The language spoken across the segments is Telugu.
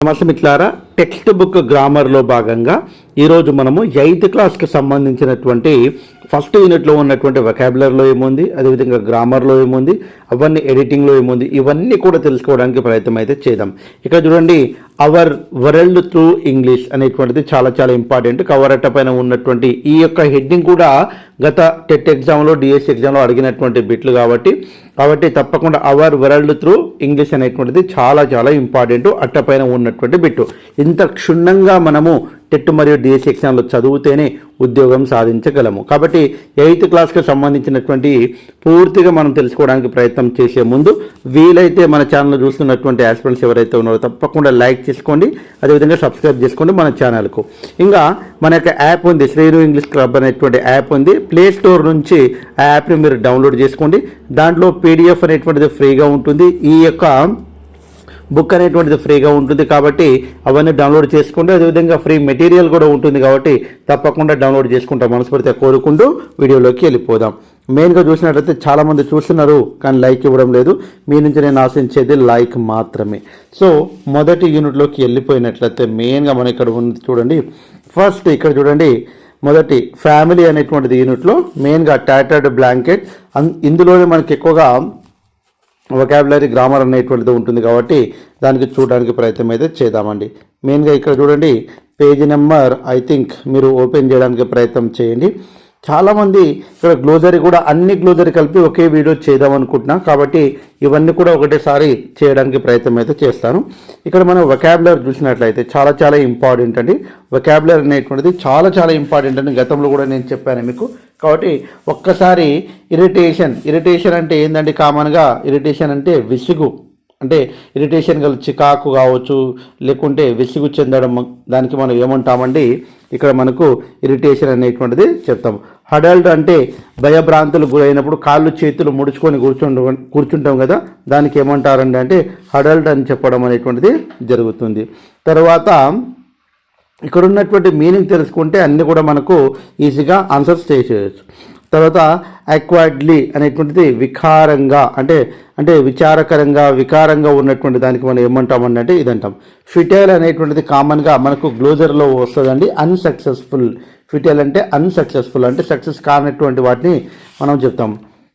నమస్తే మిట్లారా టెక్స్ట్ బుక్ గ్రామర్లో భాగంగా ఈరోజు మనము ఎయిత్ క్లాస్కి సంబంధించినటువంటి ఫస్ట్ యూనిట్లో ఉన్నటువంటి వొకాబులర్లో ఏముంది అదేవిధంగా గ్రామర్లో ఏముంది అవన్నీ ఎడిటింగ్లో ఏముంది ఇవన్నీ కూడా తెలుసుకోవడానికి ప్రయత్నం అయితే చేద్దాం. ఇక్కడ చూడండి అవర్ వరల్డ్ త్రూ ఇంగ్లీష్ అనేటువంటిది చాలా చాలా ఇంపార్టెంట్ కవర్ అట్ట పైన ఉన్నటువంటి ఈ యొక్క హెడ్డింగ్ కూడా గత టెట్ ఎగ్జామ్లో డిఎస్సి ఎగ్జామ్లో అడిగినటువంటి బిట్లు కాబట్టి కాబట్టి తప్పకుండా అవర్ వరల్డ్ త్రూ ఇంగ్లీష్ అనేటువంటిది చాలా చాలా ఇంపార్టెంట్ అట్టపైన ఉన్నటువంటి బిట్టు ఇంత క్షుణ్ణంగా మనము టెట్ మరియు డిఎస్సి ఎగ్జామ్లో చదివితేనే ఉద్యోగం సాధించగలము. కాబట్టి ఎయిత్ క్లాస్కి సంబంధించినటువంటి పూర్తిగా మనం తెలుసుకోవడానికి ప్రయత్నం చేసే ముందు వీలైతే మన ఛానల్ చూస్తున్నటువంటి ఆస్పిరెంట్స్ ఎవరైతే ఉన్నారో తప్పకుండా లైక్ చేసుకోండి అదేవిధంగా సబ్స్క్రైబ్ చేసుకోండి మన ఛానల్కు. ఇంకా మన యొక్క యాప్ ఉంది శ్రీను ఇంగ్లీష్ క్లబ్ అనేటువంటి యాప్ ఉంది. ప్లే స్టోర్ నుంచి ఆ యాప్ని మీరు డౌన్లోడ్ చేసుకోండి. దాంట్లో పీడిఎఫ్ అనేటువంటిది ఫ్రీగా ఉంటుంది. ఈ యొక్క బుక్ అనేటువంటిది ఫ్రీగా ఉంటుంది కాబట్టి అవన్నీ డౌన్లోడ్ చేసుకోండి అదేవిధంగా ఫ్రీ మెటీరియల్ కూడా ఉంటుంది కాబట్టి తప్పకుండా డౌన్లోడ్ చేసుకుంటాం. మనస్ఫూర్తిగా కోరుకుంటూ వీడియోలోకి వెళ్ళిపోదాం. మెయిన్గా చూసినట్లయితే చాలామంది చూస్తున్నారు కానీ లైక్ ఇవ్వడం లేదు. మీ నుంచి నేను ఆశించేది లైక్ మాత్రమే. సో మొదటి యూనిట్లోకి వెళ్ళిపోయినట్లయితే మెయిన్గా మనం ఇక్కడ ఉంది చూడండి. ఫస్ట్ ఇక్కడ చూడండి మొదటి ఫ్యామిలీ అనేటువంటిది యూనిట్లో మెయిన్గా టాటర్డ్ బ్లాంకెట్. అన్- ఇందులోనే మనకి ఎక్కువగా వొకాబులరీ గ్రామర్ అనేటువంటిది ఉంటుంది కాబట్టి దానికి చూడడానికి ప్రయత్నం అయితే చేద్దామండి. మెయిన్గా ఇక్కడ చూడండి పేజీ నెంబర్ ఐ థింక్ మీరు ఓపెన్ చేయడానికి ప్రయత్నం చేయండి. చాలామంది ఇక్కడ గ్లోజరీ కూడా అన్ని గ్లోజరీ కలిపి ఒకే వీడియో చేద్దాం అనుకుంటున్నాం. కాబట్టి ఇవన్నీ కూడా ఒకటేసారి చేయడానికి ప్రయత్నం అయితే చేస్తాను. ఇక్కడ మనం వొకాబులర్ చూసినట్లయితే చాలా చాలా ఇంపార్టెంట్ అండి. వొకాబులర్ అనేటువంటిది చాలా చాలా ఇంపార్టెంట్ అని గతంలో కూడా నేను చెప్పాను మీకు. కాబట్టి ఒక్కసారి ఇరిటేషన్ ఇరిటేషన్ అంటే ఏంటంటే కామన్గా ఇరిటేషన్ అంటే విసుగు. అంటే ఇరిటేషన్ గల చికాకు కావచ్చు లేకుంటే విసుగు చెందడం దానికి మనం ఏమంటామండి? ఇక్కడ మనకు ఇరిటేషన్ అనేటువంటిది చెప్తాం. హడల్డ్ అంటే భయభ్రాంతులు గురైనప్పుడు కాళ్ళు చేతులు ముడుచుకొని కూర్చుండ కూర్చుంటాం కదా? దానికి ఏమంటారండి అంటే హడల్డ్ అని చెప్పడం అనేటువంటిది జరుగుతుంది. తర్వాత ఇక్కడ ఉన్నటువంటి మీనింగ్ తెలుసుకుంటే అన్నీ కూడా మనకు ఈజీగా ఆన్సర్స్ చేసేయచ్చు. తర్వాత అక్వాడ్లీ అనేటువంటిది వికారంగా అంటే అంటే విచారకరంగా వికారంగా ఉన్నటువంటి దానికి మనం ఏమంటామని అంటే ఇదంటాం. ఫిటైల్ అనేటువంటిది కామన్గా మనకు గ్లోజర్లో వస్తుందండి అన్సక్సెస్ఫుల్ ఫిటైల్ అంటే అన్సక్సెస్ఫుల్ అంటే సక్సెస్ కానటువంటి వాటిని మనం చెప్తాం.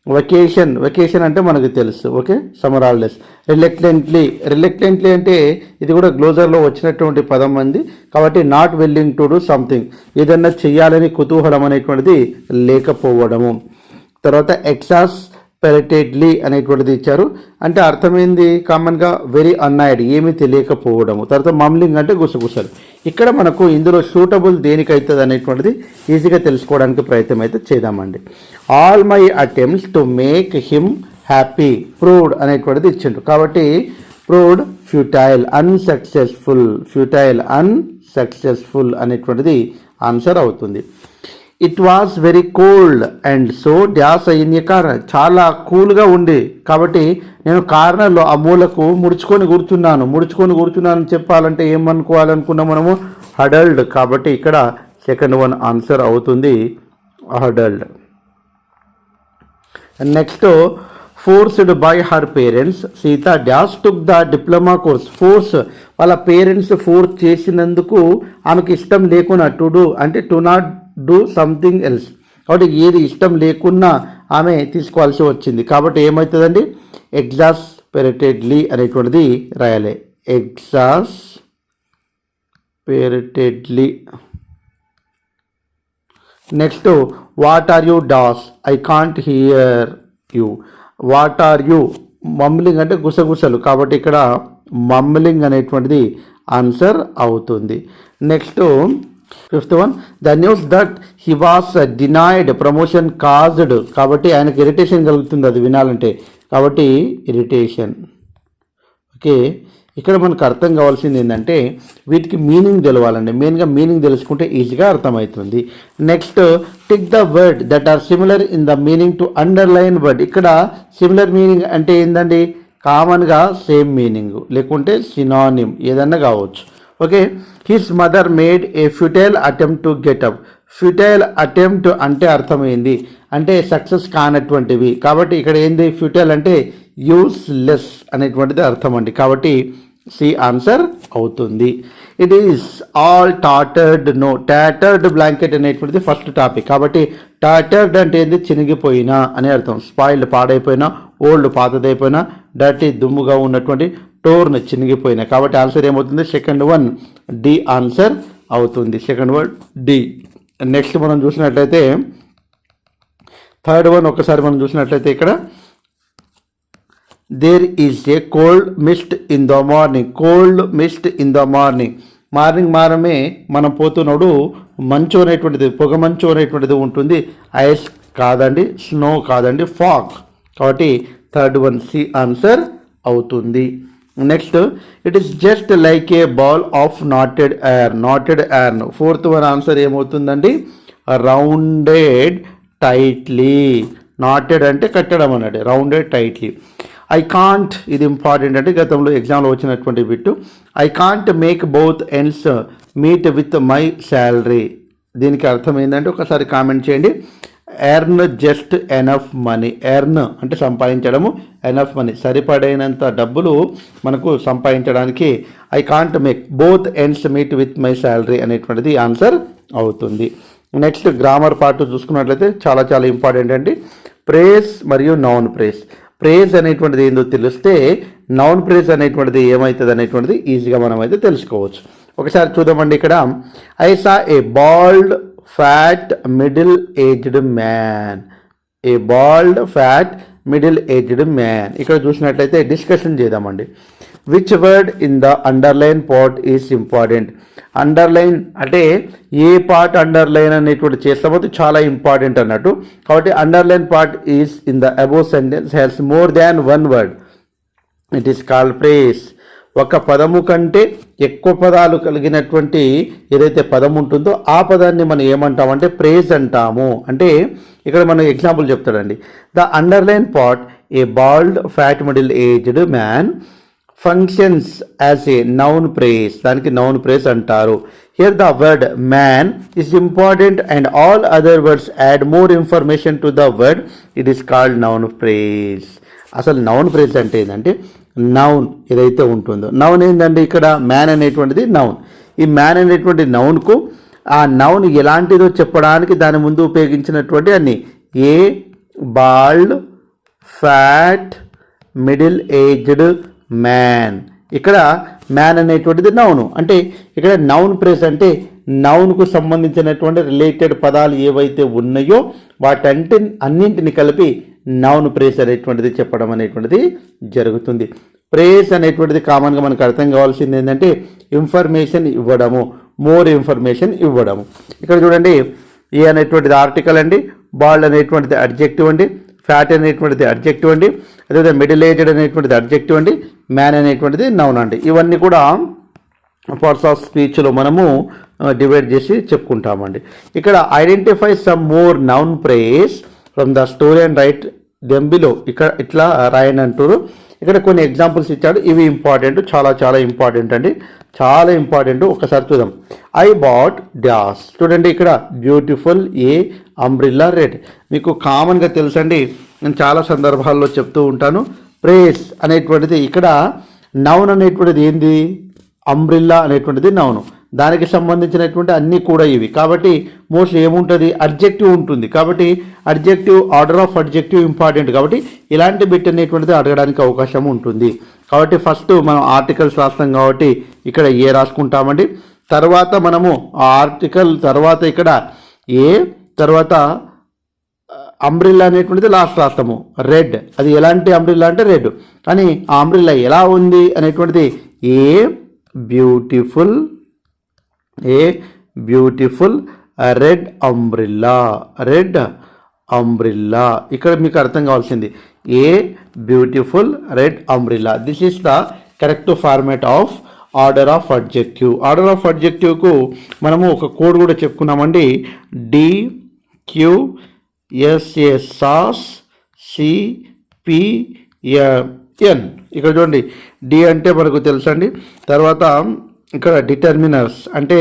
వెకేషన్ వెకేషన్ అంటే మనకు తెలుసు okay summer holidays reluctantly reluctantly అంటే ఇది కూడా గ్లోజర్లో వచ్చినటువంటి పదం అంది. కాబట్టి not willing to do something ఏదన్నా చేయాలని కుతూహలం అనేటువంటిది లేకపోవడము. తర్వాత ఎక్సాస్ పెరటెడ్లీ అనేటువంటిది ఇచ్చారు. అంటే అర్థమైంది కామన్గా వెరీ అన్నాయిడ్ ఏమీ తెలియకపోవడము. తర్వాత మమ్లింగ్ అంటే గుసగుసలు. ఇక్కడ మనకు ఇందులో సూటబుల్ దేనికైతుంది అనేటువంటిది ఈజీగా తెలుసుకోవడానికి ప్రయత్నం అయితే చేద్దామండి. All my attempts to make him happy proved అనేటువంటిది ఇచ్చిండు కాబట్టి proved futile unsuccessful futile unsuccessful అనేటువంటిది ఆన్సర్ అవుతుంది. It was very cold and so dash అయింది కార్ చాలా కూల్గా ఉంది కాబట్టి నేను కార్నర్లో ఆ మూలకు ముడుచుకొని కూర్చున్నాను. ముడుచుకొని కూర్చున్నాను చెప్పాలంటే ఏమనుకోవాలనుకున్నాం మనము? హడల్డ్ కాబట్టి ఇక్కడ సెకండ్ వన్ ఆన్సర్ అవుతుంది. Huddled next forced by her parents Sita dash took the diploma course force వాళ్ళ పేరెంట్స్ ఫోర్స్ చేసినందుకు ఆమెకి ఇష్టం లేకున్నా టు డూ అంటే to not do something else కాబట్టి ఏది ఇష్టం లేకున్నా ఆమె తీసుకోవాల్సి వచ్చింది. కాబట్టి ఏమవుతుందండి ఎగ్జాస్ పెరటెడ్లీ అనేటువంటిది రాయాలి. Exasperatedly next what are you dash I can't hear you what are you mumbling అంటే గుసగుసలు. కాబట్టి ఇక్కడ మమ్లింగ్ అనేటువంటిది ఆన్సర్ అవుతుంది. Next fifth one. The news that he was denied promotion caused కాబట్టి ఆయనకు ఇరిటేషన్ కలుగుతుంది అది వినాలంటే. కాబట్టి ఇరిటేషన్ ఓకే ఇక్కడ మనకు అర్థం కావాల్సింది ఏంటంటే వీటికి మీనింగ్ తెలవాలండి. మెయిన్గా మీనింగ్ తెలుసుకుంటే ఈజీగా అర్థమవుతుంది. Next tick the word that are similar in the meaning to underline word ఇక్కడ సిమిలర్ మీనింగ్ అంటే ఏంటండి కామన్గా సేమ్ మీనింగ్ లేకుంటే సినానిమ్ ఏదన్నా కావచ్చు. Okay his mother made a futile attempt to get up futile attempt అంటే అర్థమైంది. అంటే సక్సెస్ కానటువంటివి. కాబట్టి ఇక్కడ ఏంది? ఫ్యూటైల్ అంటే యూస్లెస్ అనేటువంటిది అర్థం అండి. కాబట్టి సి ఆన్సర్ అవుతుంది. It is all tattered no tattered blanket అనేటువంటిది ఫస్ట్ టాపిక్ కాబట్టి టాటర్డ్ అంటే ఏంది? చినిగిపోయినా అని అర్థం. స్పాయిల్డ్ పాడైపోయినా ఓల్డ్ పాతదైపోయిన డర్టీ దుమ్ముగా ఉన్నటువంటి టోర్న్ చినిగిపోయినా కాబట్టి ఆన్సర్ ఏమవుతుంది? సెకండ్ వన్ డి ఆన్సర్ అవుతుంది. Second one D. నెక్స్ట్ మనం చూసినట్లయితే థర్డ్ వన్ ఒకసారి మనం చూసినట్లయితే ఇక్కడ there is a cold mist in the morning cold mist in the morning morning మారమే మనం పోతున్నప్పుడు మంచు అనేటువంటిది పొగ మంచు అనేటువంటిది ఉంటుంది. ఐస్ కాదండి స్నో కాదండి ఫాగ్ కాబట్టి థర్డ్ వన్ సి ఆన్సర్ అవుతుంది. Next it is just like a ball of knotted air knotted air fourth one answer ఏమవుతుందండి? రౌండెడ్ టైట్లీ నాటెడ్ అంటే కట్టడం అన్నట్టు. రౌండెడ్ టైట్లీ ఐ కాంట్ ఇది ఇంపార్టెంట్ అంటే గతంలో ఎగ్జామ్లో వచ్చినటువంటి bit. I can't make both ends meet with my salary దీనికి అర్థం ఏంటంటే ఒకసారి కామెంట్ చేయండి. Earn just enough money earn అంటే సంపాదించడము ఎనఫ్ మనీ సరిపడైనంత డబ్బులు మనకు సంపాదించడానికి I can't make both ends meet with my salary అనేటువంటిది ఆన్సర్ అవుతుంది. నెక్స్ట్ గ్రామర్ పార్ట్ చూసుకున్నట్లయితే చాలా చాలా ఇంపార్టెంట్ అండి. ప్రేస్ మరియు నౌన్ ప్రేస్ ప్రేజ్ అనేటువంటిది ఏందో తెలిస్తే నౌన్ ప్రేజ్ అనేటువంటిది ఏమవుతుంది అనేటువంటిది ఈజీగా మనం అయితే తెలుసుకోవచ్చు. ఒకసారి చూద్దామండి ఇక్కడ. I saw a bald fat middle aged man a bald fat middle aged man ఇక్కడ చూసినట్లయితే డిస్కషన్ చేద్దామండి. Which word in the underline part is important underline అంటే ఏ పార్ట్ అండర్లైన్ అనేటువంటి చేస్తామో చాలా ఇంపార్టెంట్ అన్నట్టు. కాబట్టి underline part is in the above sentence has more than one word it is call phrase ఒక పదము కంటే ఎక్కువ పదాలు కలిగినటువంటి ఏదైతే పదం ఉంటుందో ఆ పదాన్ని మనం ఏమంటామంటే ప్రేజ్ అంటాము. అంటే ఇక్కడ మనం example చెప్తాడండి. The underline part a bald fat middle aged man functions as a noun phrase దానికి నౌన్ ప్రేస్ అంటారు. Here the word man is important and all other words add more information to the word it is called noun phrase అసలు నౌన్ ప్రేస్ అంటే ఏంటంటే నౌన్ ఏదైతే ఉంటుందో. నౌన్ ఏంటంటే ఇక్కడ? మ్యాన్ అనేటువంటిది నౌన్ ఈ మ్యాన్ అనేటువంటి నౌన్కు ఆ నౌన్ ఎలాంటిదో చెప్పడానికి దాని ముందు ఉపయోగించినటువంటి అన్ని. A bald fat middle aged man ఇక్కడ మ్యాన్ అనేటువంటిది నౌను అంటే ఇక్కడ నౌన్ ప్రెస్ అంటే నౌన్కు సంబంధించినటువంటి రిలేటెడ్ పదాలు ఏవైతే ఉన్నాయో వాటంటే అన్నింటిని కలిపి నౌన్ ప్రేస్ అనేటువంటిది చెప్పడం అనేటువంటిది జరుగుతుంది. ప్రేస్ అనేటువంటిది కామన్గా మనకు అర్థం కావాల్సింది ఏంటంటే ఇన్ఫర్మేషన్ ఇవ్వడము మోర్ ఇన్ఫర్మేషన్ ఇవ్వడము. ఇక్కడ చూడండి ఏ అనేటువంటిది ఆర్టికల్ అండి బాల్డ్ అనేటువంటిది అడ్జెక్టివ్ అండి ఫ్యాట్ అనేటువంటిది అడ్జెక్టివ్ అండి. అదేవిధంగా మిడిల్ ఏజ్డ్ అనేటువంటిది అడ్జెక్టివ్ అండి. మ్యాన్ అనేటువంటిది నౌన్ అండి. ఇవన్నీ కూడా పార్ట్స్ ఆఫ్ స్పీచ్లో మనము డివైడ్ చేసి చెప్పుకుంటామండి. ఇక్కడ identify some more noun phrase from the story and write them below ఇక్కడ ఇట్లా రాయన్ అంటారు ఇక్కడ కొన్ని ఎగ్జాంపుల్స్ ఇచ్చాడు. ఇవి ఇంపార్టెంట్ చాలా చాలా ఇంపార్టెంట్ అండి. చాలా ఇంపార్టెంట్ ఒకసారి చూద్దాం. ఐ బాట్ డాస్ చూడండి ఇక్కడ బ్యూటిఫుల్ ఏ అంబ్రిల్లా రెడ్ మీకు కామన్గా తెలుసండి. నేను చాలా సందర్భాల్లో చెప్తూ ఉంటాను. ప్రేస్ అనేటువంటిది ఇక్కడ నౌన్ అనేటువంటిది ఏంది? అంబ్రిల్లా అనేటువంటిది నౌను దానికి సంబంధించినటువంటి అన్నీ కూడా ఇవి. కాబట్టి మోస్ట్లీ ఏముంటుంది? అడ్జెక్టివ్ ఉంటుంది. కాబట్టి adjective order of adjective important కాబట్టి ఇలాంటి బిట్ అనేటువంటిది అడగడానికి అవకాశం ఉంటుంది. కాబట్టి ఫస్ట్ మనం ఆర్టికల్స్ రాస్తాం కాబట్టి ఇక్కడ ఏ రాసుకుంటామండి? తర్వాత మనము ఆ ఆర్టికల్ తర్వాత ఇక్కడ ఏ తర్వాత uh, అంబ్రిల్లా అనేటువంటిది లాస్ట్ రాస్తాము. రెడ్ అది ఎలాంటి అంబ్రిల్లా అంటే రెడ్ కానీ ఆ అంబ్రిల్లా ఎలా ఉంది అనేటువంటిది? A beautiful a beautiful red umbrella red umbrella ఇక్కడ మీకు అర్థం కావాల్సింది. A beautiful red umbrella this is the correct format of order of adjective order of అడ్జెక్టివ్కు మనము ఒక కోడ్ కూడా చెప్పుకున్నామండి. D Q S A sas C P N ఇక్కడ చూడండి. డి అంటే మనకు తెలుసండి. తర్వాత ఇక్కడ డిటర్మినర్స్ అంటే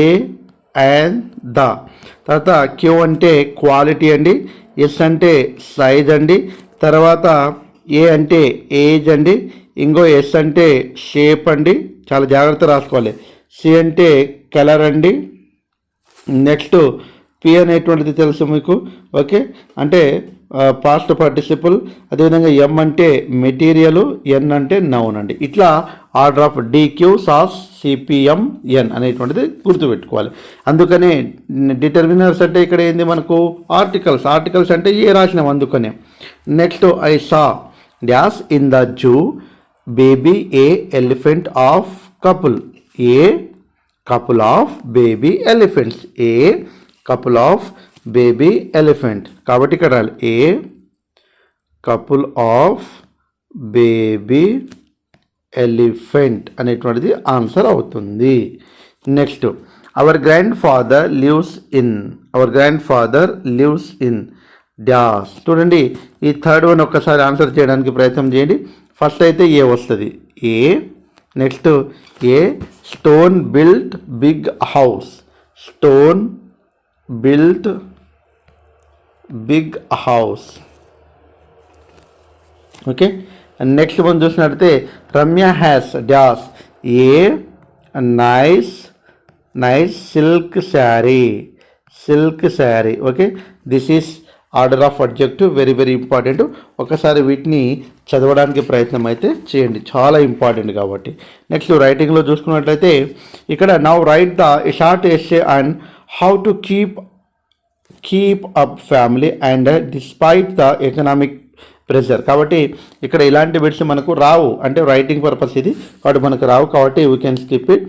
ఏ అండ్ ద తర్వాత క్యూ అంటే క్వాలిటీ అండి ఎస్ అంటే సైజ్ అండి తర్వాత ఏ అంటే ఏజ్ అండి ఇంకో ఎస్ అంటే షేప్ అండి చాలా జాగ్రత్త రాసుకోవాలి. సి అంటే కలర్ అండి. నెక్స్ట్ పి అనేటువంటిది తెలుసు మీకు ఓకే అంటే పాస్ట్ పార్టిసిపుల్ అదేవిధంగా ఎం అంటే మెటీరియల్ ఎన్ అంటే నౌన్ అండి. ఇట్లా order of D Q sas C P M N అనేటువంటిది గుర్తుపెట్టుకోవాలి. అందుకనే డిటర్మినర్స్ అంటే ఇక్కడ ఏంది మనకు? ఆర్టికల్స్. ఆర్టికల్స్ అంటే ఏ రాసినాం అందుకనే? Next I saw dash in the zoo baby a elephant of couple. A couple of baby elephants. A couple of baby elephant. కాబట్టి ఇక్కడ రాయాలి. A couple of baby elephant అనేటువంటిది ఆన్సర్ అవుతుంది. Next our grandfather lives in our grandfather lives in dash చూడండి ఈ థర్డ్ వన్ ఒక్కసారి ఆన్సర్ చేయడానికి ప్రయత్నం చేయండి. ఫస్ట్ అయితే ఏ వస్తుంది. A next a stone built big house stone built big house okay next మనం చూసినట్లయితే Ramya has dash a nice nice silk sari silk sari. Okay? This is order of objective very very important ఒకసారి వీటిని చదవడానికి ప్రయత్నం అయితే చేయండి. చాలా ఇంపార్టెంట్ కాబట్టి. నెక్స్ట్ రైటింగ్లో చూసుకున్నట్లయితే ఇక్కడ now write the short essay and how to keep keep up family and despite the economic pressure కాబట్టి ఇక్కడ ఇలాంటి బిట్స్ మనకు రావు. అంటే రైటింగ్ పర్పస్ ఇది. కాబట్టి మనకు రావు. కాబట్టి we can skip it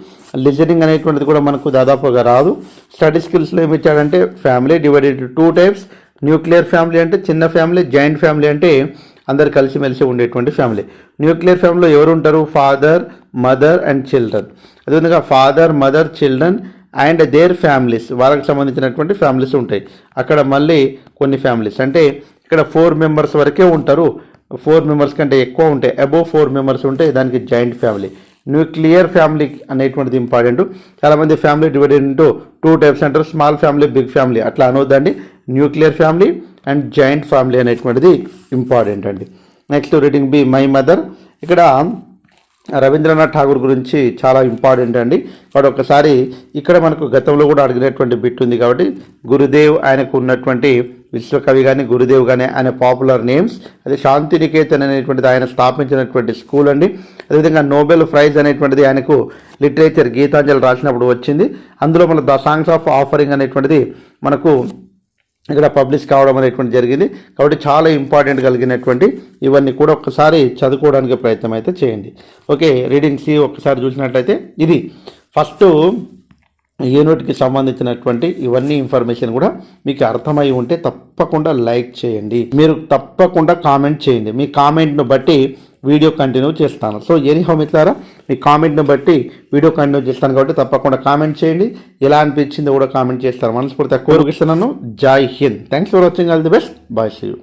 listening అనేటువంటిది కూడా మనకు దాదాపుగా రాదు. స్టడీ స్కిల్స్లో ఏమి ఇచ్చాడంటే family divided two types nuclear family అంటే చిన్న ఫ్యామిలీ జాయింట్ ఫ్యామిలీ అంటే అందరు కలిసిమెలిసి ఉండేటువంటి ఫ్యామిలీ న్యూక్లియర్ ఫ్యామిలీలో ఎవరు ఉంటారు ఫాదర్ మదర్ అండ్ చిల్డ్రన్ అదేవిధంగా father mother children and their families వాళ్ళకి సంబంధించినటువంటి ఫ్యామిలీస్ ఉంటాయి. అక్కడ మళ్ళీ కొన్ని ఫ్యామిలీస్ అంటే ఇక్కడ ఫోర్ మెంబర్స్ వరకే ఉంటారు. ఫోర్ మెంబర్స్ కంటే ఎక్కువ ఉంటాయి అబోవ్ ఫోర్ మెంబర్స్ ఉంటే దానికి జాయింట్ ఫ్యామిలీ న్యూక్లియర్ ఫ్యామిలీ అనేటువంటిది ఇంపార్టెంట్ చాలామంది family divided into two types అంటారు స్మాల్ ఫ్యామిలీ బిగ్ ఫ్యామిలీ అట్లా అనవద్దండి nuclear family and joint family అనేటువంటిది ఇంపార్టెంట్ అండి. Next reading B my mother ఇక్కడ రవీంద్రనాథ్ ఠాగూర్ గురించి చాలా ఇంపార్టెంట్ అండి. వాడు ఒకసారి ఇక్కడ మనకు గతంలో కూడా అడిగినటువంటి బిట్ ఉంది కాబట్టి గురుదేవ్ ఆయనకు ఉన్నటువంటి విశ్వకవి కానీ గురుదేవ్ కానీ ఆయన పాపులర్ నేమ్స్ అది శాంతినికేతన్ అనేటువంటిది ఆయన స్థాపించినటువంటి స్కూల్ అండి. అదేవిధంగా నోబెల్ ప్రైజ్ అనేటువంటిది ఆయనకు లిటరేచర్ గీతాంజలి రాసినప్పుడు వచ్చింది. అందులో మన ద సాంగ్స్ ఆఫ్ ఆఫరింగ్ అనేటువంటిది మనకు ఇక్కడ పబ్లిష్ కావడం అనేటువంటి జరిగింది. కాబట్టి చాలా ఇంపార్టెంట్ కలిగినటువంటి ఇవన్నీ కూడా ఒక్కసారి చదువుకోవడానికి ప్రయత్నం అయితే చేయండి. ఓకే రీడింగ్ సి ఒక్కసారి చూసినట్లయితే ఇది. ఫస్ట్ యూనిట్కి సంబంధించినటువంటి ఇవన్నీ ఇన్ఫర్మేషన్ కూడా మీకు అర్థమై ఉంటే తప్పకుండా లైక్ చేయండి. మీరు తప్పకుండా కామెంట్ చేయండి. మీ కామెంట్ను బట్టి వీడియో కంటిన్యూ చేస్తాను. సో ఎనీహో మిత్రారా మీ కామెంట్ను బట్టి వీడియో కంటిన్యూ చేస్తాను కాబట్టి తప్పకుండా కామెంట్ చేయండి. ఎలా అనిపించిందో కూడా కామెంట్ చేస్తారు మనస్ఫూర్తిగా కోరుకిస్తున్నాను. Jai Hind. Thanks for watching all the best bye see you